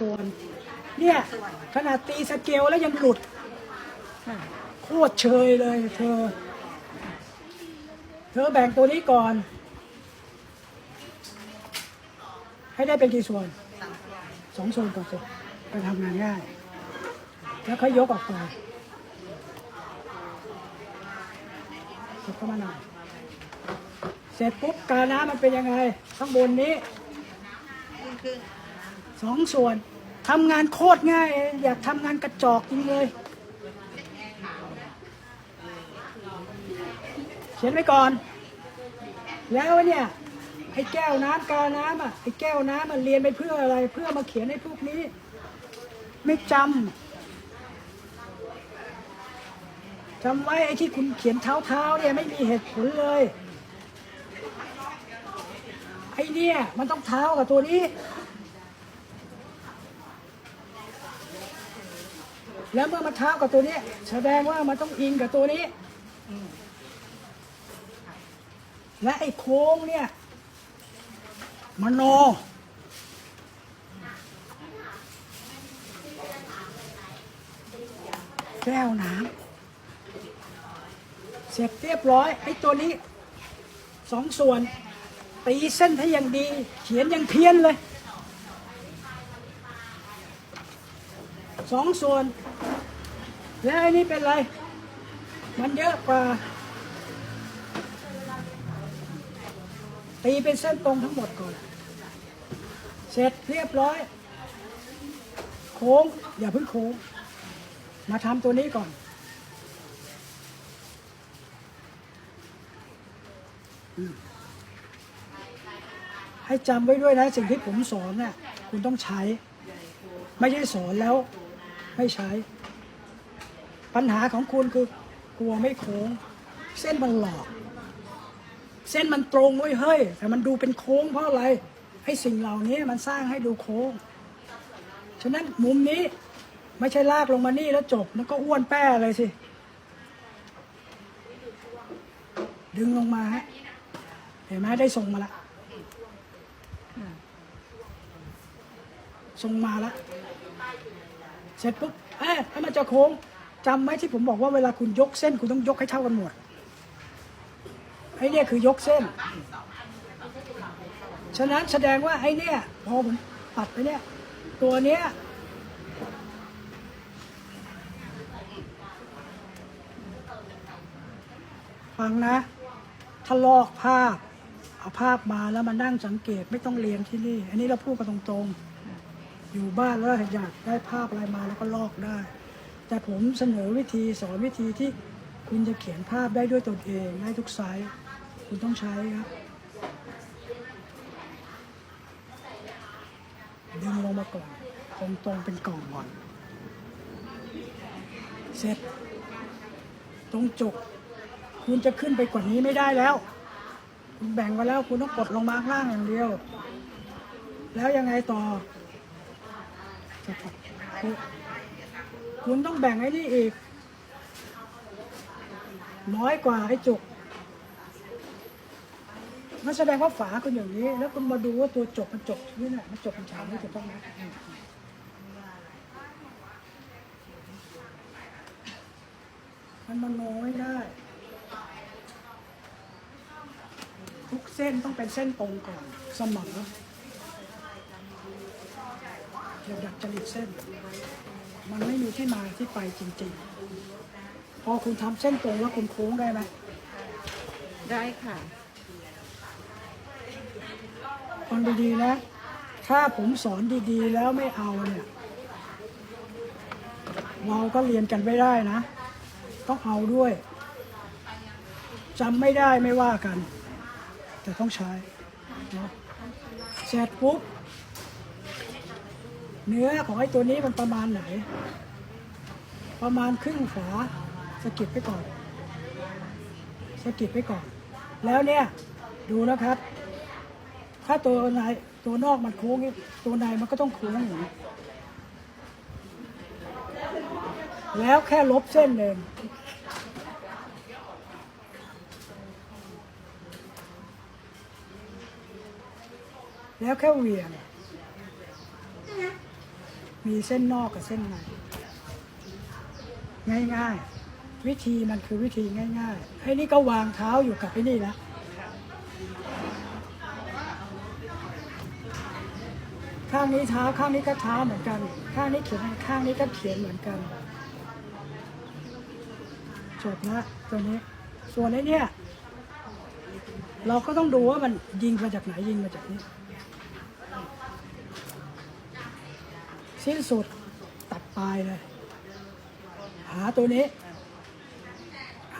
ส่วนเนี่ยขนาดตีสเกลแล้วยังหลุด โคตรเชยเลยเธอ เธอแบ่งตัวนี้ก่อน ให้ได้เป็นกี่ส่วนสองส่วนก่อนสิไปทำงานง่าย แล้วค่อยยกออกไปยกเข้ามาหน่อยเสร็จปุ๊บ กาน้ำมันเป็นยังไง ข้างบนนี้ สองส่วนทำงานโคตรง่าย อยากทำงานกระจอกจริงเลย เขียนไว้ก่อน แล้วเนี่ย ไอ้แก้วน้ำกาน้ำอะไอ้แก้วน้ำมันเรียนไปเพื่ออะไรเพื่อมาเขียนให้พวกนี้ ไม่จำจำไว้ไอ้ที่คุณเขียนเท้าเท้าเนี่ยไม่มีเหตุผลเลยไอ้เนี่ยมันต้องเท้ากับตัวนี้ แล้วเมื่อมาเท้ากับตัวนี้แสดงว่ามันต้องอิงกับตัวนี้ และไอ้โค้งเนี่ยมโน แก้วน้ำเสร็จเรียบร้อยไอ้ตัวนี้สองส่วนตีเส้นให้อย่างดี เขียนยังเพี้ยนเลยสองส่วน แล้วไอ้นี่เป็นไร มันเยอะกว่า ตีเป็นเส้นตรงทั้งหมดก่อน เสร็จเรียบร้อย โค้ง อย่าเพิ่งโค้ง มาทำตัวนี้ก่อนอให้จำไว้ด้วยนะสิ่งที่ผมสอนน่ะคุณต้องใช้ ไม่ใช่สอนแล้ว ไม่ใช้ ปัญหาของคุณคือกลัวไม่โค้ง เส้นมันหลอก เส้นมันตรงเว้ยเฮ้ย แต่มันดูเป็นโค้งเพราะอะไรให้สิ่งเหล่านี้มันสร้างให้ดูโค้ง ฉะนั้นมุมนี้ไม่ใช่ลากลงมานี่แล้วจบมันก็อ้วนแป้เลยสิ ดึงลงมาฮะเห็นไหมได้ทรงมาละทรงมาละ เสร็จปุ๊บเอ๊ะถ้มันจะโค้ง จำไหมที่ผมบอกว่าเวลาคุณยกเส้นคุณต้องยกให้เท่ากันหมดไอ้เนี่ยคือยกเส้น ฉะนั้นแสดงว่าไอ้เนี่ยพอผมปัดไปเนี่ย ตัวเนี้ยฟังนะถ้าลอกภาพ เอาภาพมาแล้วมานั่งสังเกตไม่ต้องเรียนที่นี่ อันนี้เราพูดกันตรงๆ อยู่บ้านแล้วอยากได้ภาพอะไรมาแล้วก็ลอกได้ แต่ผมเสนอวิธีสอนวิธีที่คุณจะเขียนภาพได้ด้วยตนเองได้ทุกไซส์คุณต้องใช้ครับดึงลงมาก่อนตรงๆเป็นกล่องก่อนเสร็จ ตรงจุกคุณจะขึ้นไปกว่านี้ไม่ได้แล้ว คุณแบ่งไว้แล้วคุณต้องกดลงมาข้างล่างอย่างเดียว แล้วยังไงต่อ คุณต้องแบ่งไอ้นี่อีก น้อยกว่าไอ้จุกมันแสดงว่าฝาคุณอย่างนี้ แล้วคุณมาดูว่าตัวจบมันจบนี่แหละมันจบเป็นฉากนี่ถูกต้องไหมมันมโนไม่ได้ ทุกเส้นต้องเป็นเส้นตรงก่อนเสมออย่าดัดจริตเส้น มันไม่มีที่มาที่ไปจริงๆ พอคุณทำเส้นตรงแล้วคุณโค้งได้ไหมได้ค่ะฟังดีๆนะ ถ้าผมสอนดีๆ แล้วไม่เอาเนี่ย เราก็เรียนกันไม่ได้นะ ต้องเอาด้วยจำไม่ได้ไม่ว่ากัน แต่ต้องใช้เนาะเสร็จปุ๊บ เนื้อของไอ้ตัวนี้มันประมาณไหน ประมาณครึ่งฝาสกิดไปก่อนสกิดไปก่อน แล้วเนี่ยดูนะครับ ถ้าตัวในตัวนอกมันโค้งตัวในมันก็ต้องโค้งอย่างนี้แล้วแค่ลบเส้นเองแล้วแค่เวียง มีเส้นนอกกับเส้นในง่ายๆ วิธีมันคือวิธีง่ายๆไอ้นี่ก็วางเท้าอยู่กับไอ้นี่แล้วข้างนี้เท้าข้างนี้ก็เท้าเหมือนกัน ข้างนี้เขียนข้างนี้ก็เขียนเหมือนกันจบละตัวนี้ ส่วนไอ้นี่เราก็ต้องดูว่ามันยิงมาจากไหนยิงมาจากนี้ สิ้นสุดตัดปลายเลย หาตัวนี้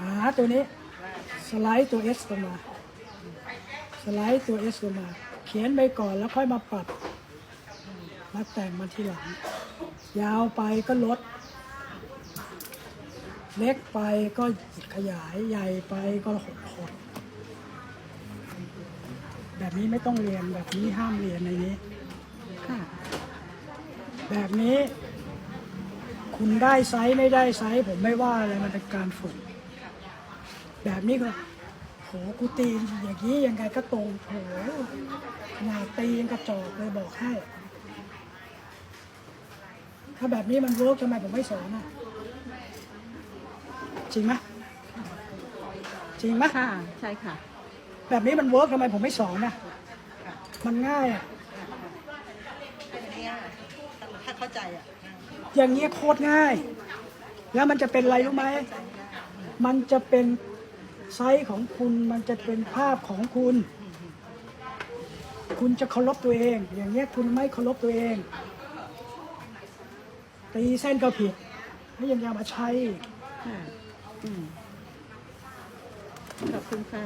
หาตัวนี้ สไลด์ตัว S ลงมา สไลด์ตัว S ลงมา เขียนไปก่อนแล้วค่อยมาปรับมาแต่งมันทีหลัง ยาวไปก็ลด เล็กไปก็ขยายใหญ่ไปก็หดหดแบบนี้ไม่ต้องเรียนแบบนี้ห้ามเรียนในนี้ค่ะ แบบนี้ คุณได้ไซส์ไม่ได้ไซส์ผมไม่ว่าอะไรมันเป็นการฝึกแบบนี้ก็โหกูตีอย่างนี้ยังไงก็ตรงโหขนาดตียังกระจอกเลยบอกให้ ถ้าแบบนี้มันเวิร์กทำไมผมไม่สอนอะ จริงไหมจริงไหมค่ะ ใช่ค่ะ แบบนี้มันเวิร์กทำไมผมไม่สอนอะ มันง่ายอะ ถ้า เข้าใจอะอย่างเงี้ยโคตรง่าย แล้วมันจะเป็นอะไรรู้ไหม มันจะเป็นไซส์ของคุณ มันจะเป็นภาพของคุณ คุณจะเคารพตัวเอง อย่างเงี้ยคุณไม่เคารพตัวเอง ตีเส้นก็ผิด แล้วยังจะมาใช้อีกค่ะอืมขอบคุณค่ะ